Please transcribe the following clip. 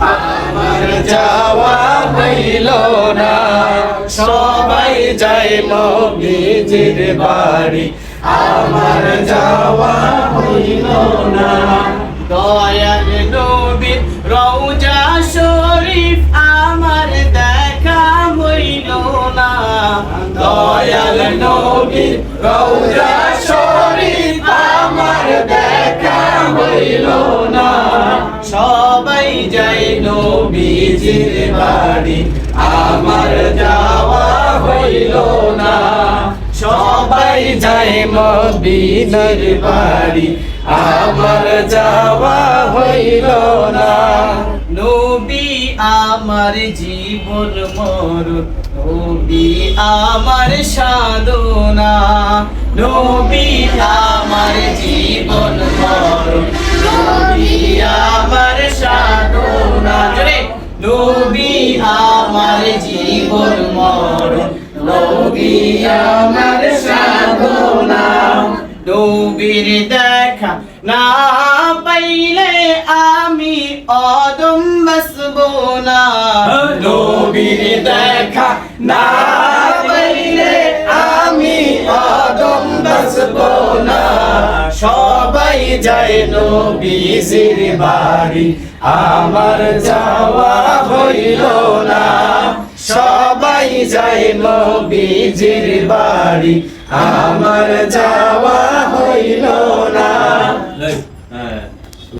আমার যাওয়া হইল না। সবাই যায় নবীজির বাড়ি। আমার যাওয়া হইল না। দয়াল নবীর রওজা শরীফ আমার দেখা হইল না। দয়াল নবীর রওজা শরীফ আমার দেখা হইল না। যাই নবীজির বাড়ি। আমার যাওয়া হইল না। সবাই যায় মদিনার বাড়ি। আমার যাওয়া হইল না। নবী আমার জীবন মরণ। নবী আমার সাধনা। নবী আমার জীবন নবী আমার জীবন মরণ নবী আমার সাধনা। নবীর দেখা না পাইলে আমি অদম বসবো না। নবীর দেখা না সবাই যায় নবীজির বাড়ি। আমার যাওয়া হইল না। সবাই যায় নবীজির বাড়ি। আমার যাওয়া